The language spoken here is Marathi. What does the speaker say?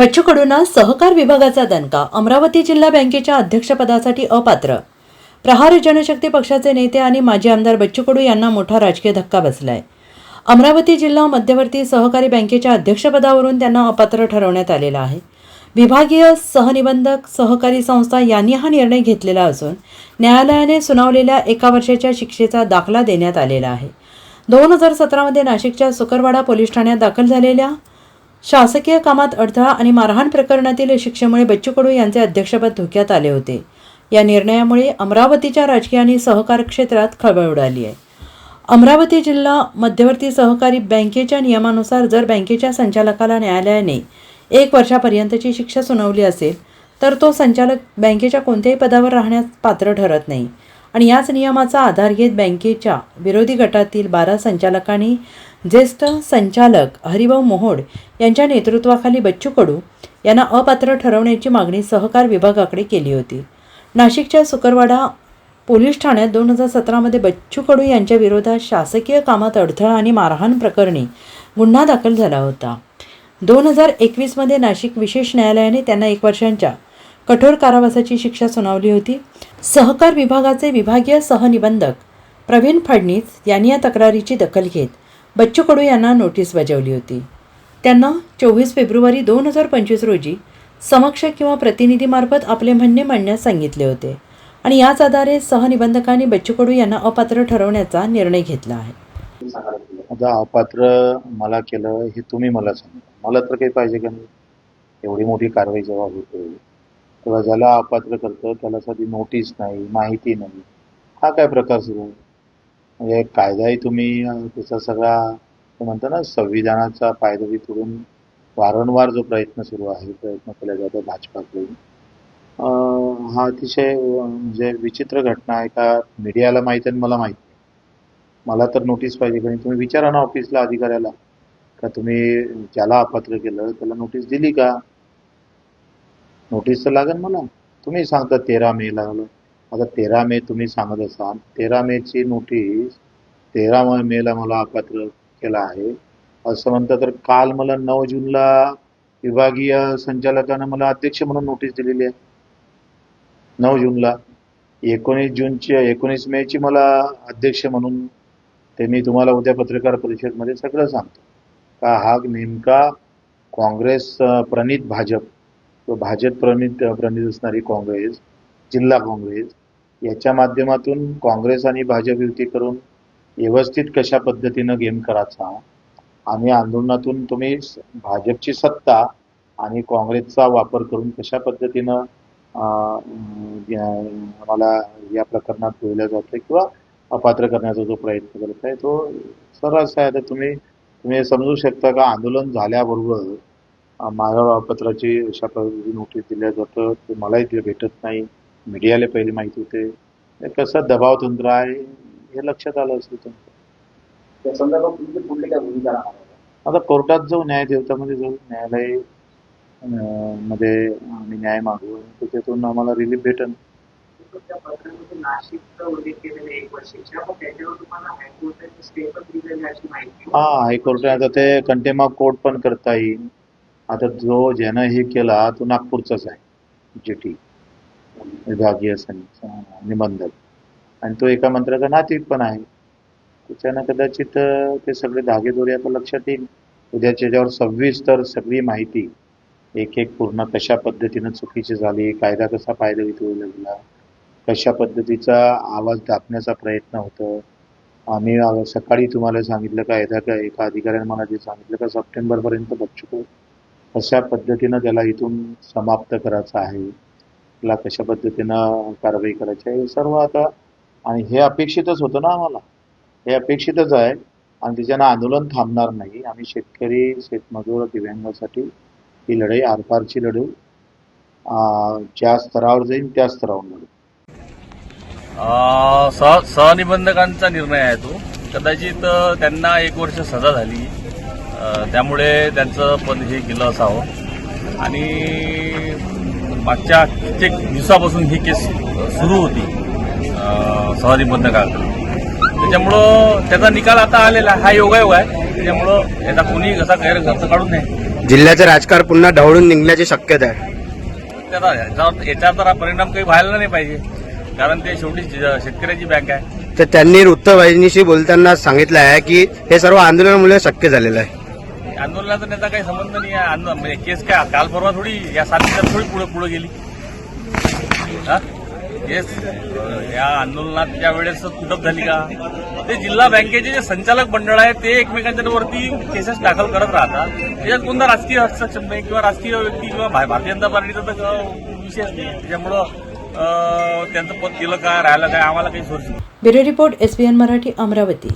बच्चू कडूना सहकार विभागाचा दणका अमरावती जिल्हा बँकेच्या अध्यक्षपदासाठी अपात्र. प्रहार जनशक्ती पक्षाचे नेते आणि माजी आमदार बच्चू कडू यांना मोठा राजकीय धक्का बसलाय. अमरावती जिल्हा मध्यवर्ती सहकारी बँकेच्या अध्यक्षपदावरून त्यांना अपात्र ठरवण्यात आलेलं आहे. विभागीय सहनिबंधक सहकारी संस्था यांनी हा निर्णय घेतलेला असून न्यायालयाने सुनावलेल्या एका वर्षाच्या शिक्षेचा दाखला देण्यात आलेला आहे. दोन हजार सतरामध्ये नाशिकच्या सुकरवाडा पोलीस ठाण्यात दाखल झालेल्या शासकीय कामात अडथळा आणि मारहाण प्रकरणातील शिक्षेमुळे बच्चू कडू यांचे अध्यक्षपद धोक्यात आले होते. या निर्णयामुळे अमरावतीच्या राजकीय आणि सहकार क्षेत्रात खळबळ उडाली आहे. अमरावती जिल्हा मध्यवर्ती सहकारी बँकेच्या नियमानुसार जर बँकेच्या संचालकाला न्यायालयाने एक वर्षापर्यंतची शिक्षा सुनावली असेल तर तो संचालक बँकेच्या कोणत्याही पदावर राहण्यास पात्र ठरत नाही. आणि याच नियमाचा आधार घेत बँकेच्या विरोधी गटातील बारा संचालकांनी ज्येष्ठ संचालक हरिभाऊ मोहोड यांच्या नेतृत्वाखाली बच्चू कडू यांना अपात्र ठरवण्याची मागणी सहकार विभागाकडे केली होती. नाशिकच्या सुकरवाडा पोलीस ठाण्यात दोन हजार सतरामध्ये बच्चू कडू यांच्या विरोधात शासकीय कामात अडथळा आणि मारहाण प्रकरणी गुन्हा दाखल झाला होता. दोन हजार एकवीसमध्ये नाशिक विशेष न्यायालयाने त्यांना एक वर्षांच्या कठोर कारावासाची शिक्षा सुनावली होती. सहकार विभागाचे विभागीय सहनिबंधक प्रवीण फडणीस यांनी या तक्रारीची दखल घेत बच्चू कडू यांना नोटीस बजावली होती. त्यांना चोवीस फेब्रुवारी दोन हजार पंचवीस रोजी समक्ष किंवा प्रतिनिधीमार्फत आपले म्हणणे मांडण्यास सांगितले होते आणि याच आधारे सहनिबंधकांनी बच्चू कडू यांना अपात्र ठरवण्याचा निर्णय घेतला आहे. आता अपात्र मला केलं हे तुम्ही मला सांगा. मला तर काही पाहिजे का नाही? एवढी मोठी कारवाई जेव्हा होते तेव्हा ज्याला अपात्र करतं त्याला साधी नोटीस नाही माहिती नाही. हा काय प्रकार सुरू म्हणजे कायदाही तुम्ही त्याचा सगळा म्हणतो ना संविधानाचा पायदळी तोडून वारंवार जो प्रयत्न सुरू आहे प्रयत्न केला जातो भाजपाकडून. हा अतिशय म्हणजे विचित्र घटना आहे का मीडियाला माहीत आणि मला माहीत मला तर नोटीस पाहिजे कारण तुम्ही विचारा ना ऑफिसला अधिकाऱ्याला. का तुम्ही ज्याला अपात्र केलं त्याला नोटीस दिली का? नोटीस तर लागेल मला. तुम्ही सांगता तेरा मे लागलं आता तेरा मे तुम्ही सांगत असाल. तेरा मेची नोटीस तेरा मेला मला अपात्र केला आहे. असं म्हणतं तर काल मला नऊ जूनला विभागीय संचालकानं मला अध्यक्ष म्हणून नोटीस दिलेली आहे. नऊ जूनला एकोणीस जूनची एकोणीस मेची मला अध्यक्ष म्हणून ते मी तुम्हाला उद्या पत्रकार परिषदमध्ये सगळं सांगतो. का हा नेमका काँग्रेस प्रणित भाजप भाजप प्रणित प्रणित असणारी काँग्रेस जिल्हा काँग्रेस याच्या माध्यमातून काँग्रेस आणि भाजप युती करून व्यवस्थित कशा पद्धतीनं गेम करायचा आणि आंदोलनातून तुम्ही स- भाजपची सत्ता आणि काँग्रेसचा वापर करून कशा पद्धतीनं मला या प्रकरणात ठेवलं जातं किंवा अपात्र करण्याचा जो प्रयत्न करत आहे तो सर्रास आहे तर तुम्ही तुम्ही समजू शकता का आंदोलन झाल्याबरोबर माझ्या पत्राची अशा पद्धतीची नोटीस दिल्या जातं ते मलाही ते भेटत नाही. मीडियाला पहिले माहिती होते. हे कसं दबाव तंत्र आहे हे लक्षात आलं असेल तुमचं त्या संदर्भात तुमची पुढली काय भूमिका राहणार आहे? आता कोर्टात जाऊ न्याय देवतामध्ये जाऊ न्यायालय अं, मध्ये आम्ही न्याय मागू आणि त्याच्यातून आम्हाला रिलीफ भेटेल त्या पत्रामध्ये नाशिकचं उल्लेख केलेलं एक वर्षाच्या पण त्याच्यावर तुम्हाला हायकोर्टाचे स्टे पण दिलेले अशी माहिती हा हायकोर्ट आता ते कंटेम ऑफ कोर्ट पण करता येईल. आता जो ज्यानं हे केला तो नागपूरचाच आहे. जी टी विभागीय निबंधक. आणि तो एका मंत्र्याचा नातीत पण आहे. त्याच्यानं कदाचित ते सगळे धागेदोरे आता लक्षात येईल. उद्याच्या याच्यावर सविस्तर सगळी माहिती. एक एक पूर्ण कशा पद्धतीनं चुकीची झाली कायदा कसा पायदळी होऊ लागला कशा पद्धतीचा आवाज दाबण्याचा प्रयत्न होतो. आम्ही सकाळी तुम्हाला सांगितलं का एका का एका अधिकाऱ्याने मला जे सांगितलं का सप्टेंबरपर्यंत बच्चू कशा पद्धतीनं त्याला इथून समाप्त करायचं आहे. ला कशा पद्धतीनं कारवाई करायची आहे हे सर्व आता आणि हे अपेक्षितच होतं ना आम्हाला. हे अपेक्षितच आहे. आणि त्याच्यानं आंदोलन थांबणार नाही. आम्ही शेतकरी शेतमजूर दिव्यांगासाठी ही लढाई आरपारची लढू. ज्या स्तरावर जाईल त्या स्तरावर लढू. सह सहनिबंधकांचा निर्णय आहे तो. कदाचित त्यांना एक वर्ष सजा झाली. त्यामुळे त्यांचं पण हे केलं असावं. आणि मागच्या कित्येक दिवसापासून ही केस सुरू होती अ, सहनिबंधकाकडे त्याच्यामुळं त्याचा निकाल आता आलेला. हा योगायोग आहे. त्याच्यामुळं याचा कोणी कसा गैरअर्थ काढून नये. जिल्ह्याचं राजकारण पुन्हा ढवळून निघण्याची शक्यता आहे. त्याचा याच्यावर याच्यावर तर हा परिणाम काही व्हायला नाही पाहिजे कारण ते शेवटी शेतकऱ्याची बँक आहे. तर त्यांनी वृत्तवाहिनीशी बोलताना सांगितलं आहे की हे सर्व आंदोलनामुळे शक्य झालेलं आहे. आंदोलनाचा त्याचा काही संबंध नाही आहे. आंदोलन म्हणजे केस काय काल परवा थोडी या सात दिवसात थोडी पुढे पुढे गेली. हा? केस या या आंदोलनाच्या वेळेस तुटप झाली का? ते जिल्हा बँकेचे जे संचालक मंडळ आहे ते एकमेकांच्या वरती केसेस दाखल करत राहतात. त्याच्यात कोणता राजकीय हस्तक्षेप नाही किंवा राजकीय व्यक्ती किंवा भारतीय जनता पार्टीचा तर विशेष नाही. त्याच्यामुळं त्यांचं पद गेलं काय राहिलं काय आम्हाला काही source bureau report SBN Marathi Amravati.